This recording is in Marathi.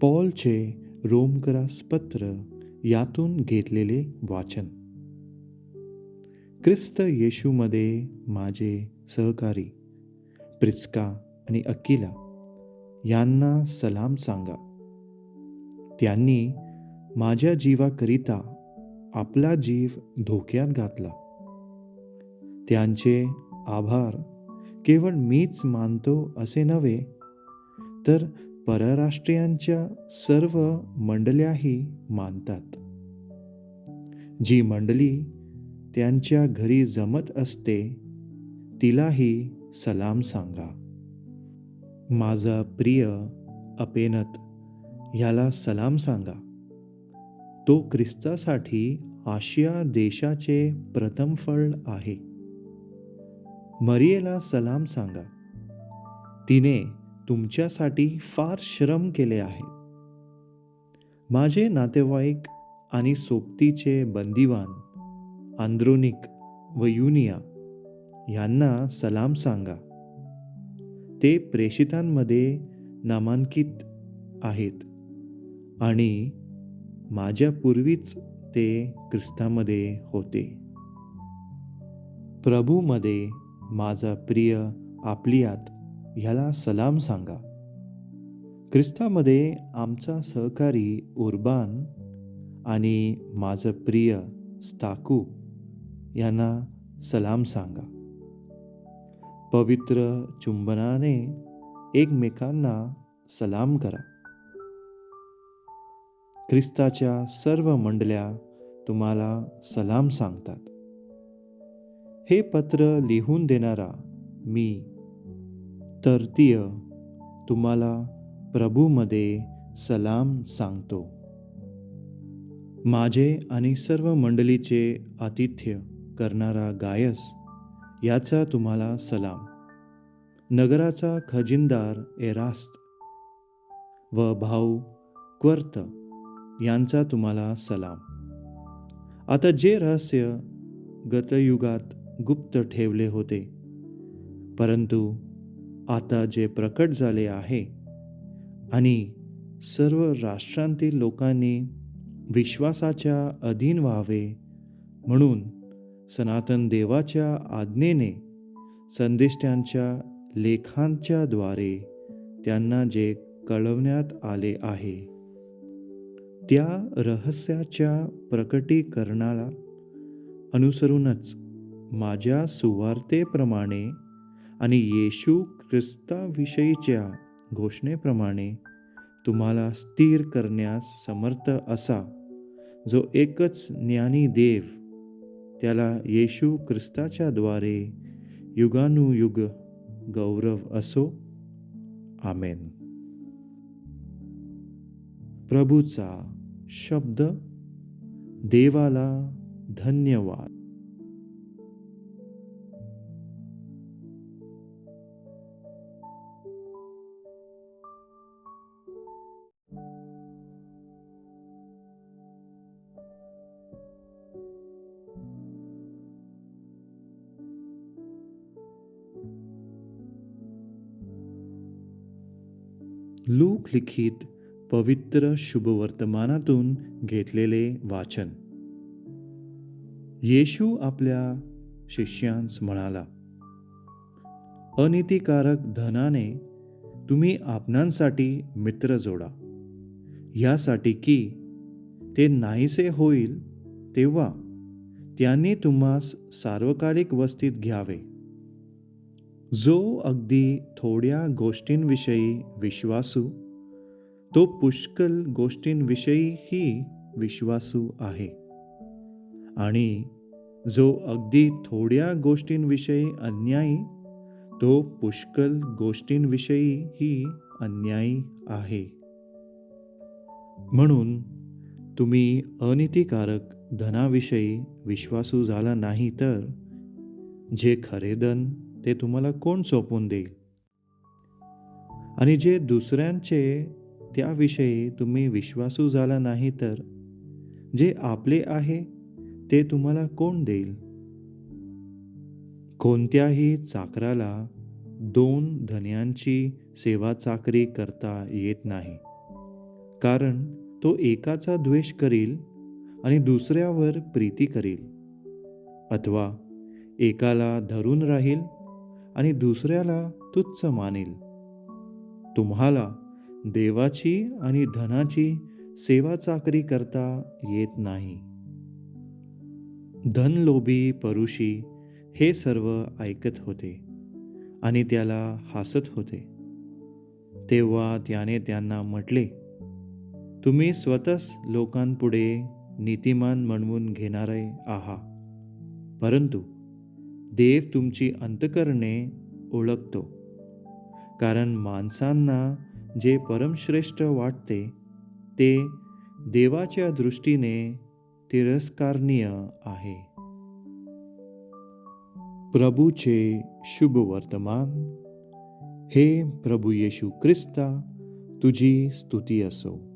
पॉलचे रोमकरास पत्र यातून घेतलेले वाचन. ख्रिस्त येशूमध्ये माझे सहकारी प्रिस्का आणि अकिला यांना सलाम सांगा. त्यांनी माझ्या जीवाकरिता आपला जीव धोक्यात घातला. त्यांचे आभार केवळ मीच मानतो असे नव्हे तर परराष्ट्रीयांच्या सर्व मंडल्याही मानतात. जी मंडळी त्यांच्या घरी जमत असते तिलाही सलाम सांगा. माझा प्रिय अपेनत ह्याला सलाम सांगा. तो ख्रिस्तासाठी आशिया देशाचे प्रथम फळ आहे. मरियेला सलाम सांगा. तिने तुमच्यासाठी फार श्रम केले आहे. माझे नातेवाईक आणि सोबतीचे बंदिवान आंद्रोनिक व युनिया यांना सलाम सांगा. ते प्रेषितांमध्ये नामांकित आहेत आणि माझ्यापूर्वीच ते ख्रिस्तामध्ये होते. प्रभूमध्ये माझा प्रिय आपलियात ह्याला सलाम सांगा. ख्रिस्तामध्ये आमचा सहकारी उर्बान आणि माझं प्रिय स्ताकू यांना सलाम सांगा. पवित्र चुंबनाने एकमेकांना सलाम करा. ख्रिस्ताच्या सर्व मंडल्या तुम्हाला सलाम सांगतात. हे पत्र लिहून देणारा मी तर्तीय तुम्हाला प्रभूमध्ये सलाम सांगतो. माझे आणि सर्व मंडळीचे आतिथ्य करणारा गायस याचा तुम्हाला सलाम. नगराचा खजिनदार एरास्त व भाऊ क्वर्त यांचा तुम्हाला सलाम. आता जे रहस्य गतयुगात गुप्त ठेवले होते परंतु आता जे प्रकट झाले आहे. आणि सर्व राष्ट्रांतील लोकांनी विश्वासाच्या अधीन व्हावे. म्हणून सनातन देवाच्या आज्ञेने संदेष्ट्यांच्या लेखांच्या द्वारे त्यांना जे कळवण्यात आले आहे. त्या रहस्याच्या प्रकटीकरणाला अनुसरूनच माझ्या सुवार्तेप्रमाणे आणि येशू ख्रिस्ताविषयीच्या घोषणेप्रमाणे तुम्हाला स्थिर करण्यास समर्थ असा जो एकच ज्ञानी देव त्याला येशू ख्रिस्ताच्या द्वारे युगानुयुग गौरव असो. आमेन. प्रभूचा शब्द देवाला धन्यवाद. लूक लिखित पवित्र शुभवर्तमानातून घेतलेले वाचन. येशू आपल्या शिष्यांस म्हणाला अनितिकारक धनाने तुम्ही आपणांसाठी मित्र जोडा. यासाठी की ते नाहीसे होईल तेव्हा त्यांनी तुम्हास सार्वकालिक वस्तीत घ्यावे. जो अगदी थोड्या गोष्टींविषयी विश्वासू तो पुष्कळ गोष्टींविषयीही विश्वासू आहे. आणि जो अगदी थोड्या गोष्टींविषयी अन्यायी तो पुष्कळ गोष्टींविषयीही अन्यायी आहे. म्हणून तुम्ही अनितिकारक धनाविषयी विश्वासू झाला नाही तर जे खरे धन ते तुम्हाला कोण सोपवून देईल? आणि जे दुसऱ्यांचे त्याविषयी तुम्ही विश्वासू झाला नाही तर जे आपले आहे ते तुम्हाला कोण देईल? कोणत्याही चाकराला दोन धन्यांची सेवा चाकरी करता येत नाही. कारण तो एकाचा द्वेष करील आणि दुसऱ्यावर प्रीती करील. अथवा एकाला धरून राहील आणि दुसऱ्याला तुच्छ मानेल. तुम्हाला देवाची आणि धनाची सेवा चाकरी करता येत नाही. धनलोभी परुषी हे सर्व ऐकत होते आणि त्याला हसत होते. तेव्हा त्याने त्यांना म्हटले तुम्ही स्वतःच लोकांपुढे नीतिमान म्हणवून घेणारे आहात. परंतु देव तुमची अंतकरणे ओळखतो. कारण माणसांना जे परमश्रेष्ठ वाटते ते देवाच्या दृष्टीने तिरस्कारणीय आहे. प्रभूचे शुभ वर्तमान. हे प्रभू येशू ख्रिस्ता तुझी स्तुती असो.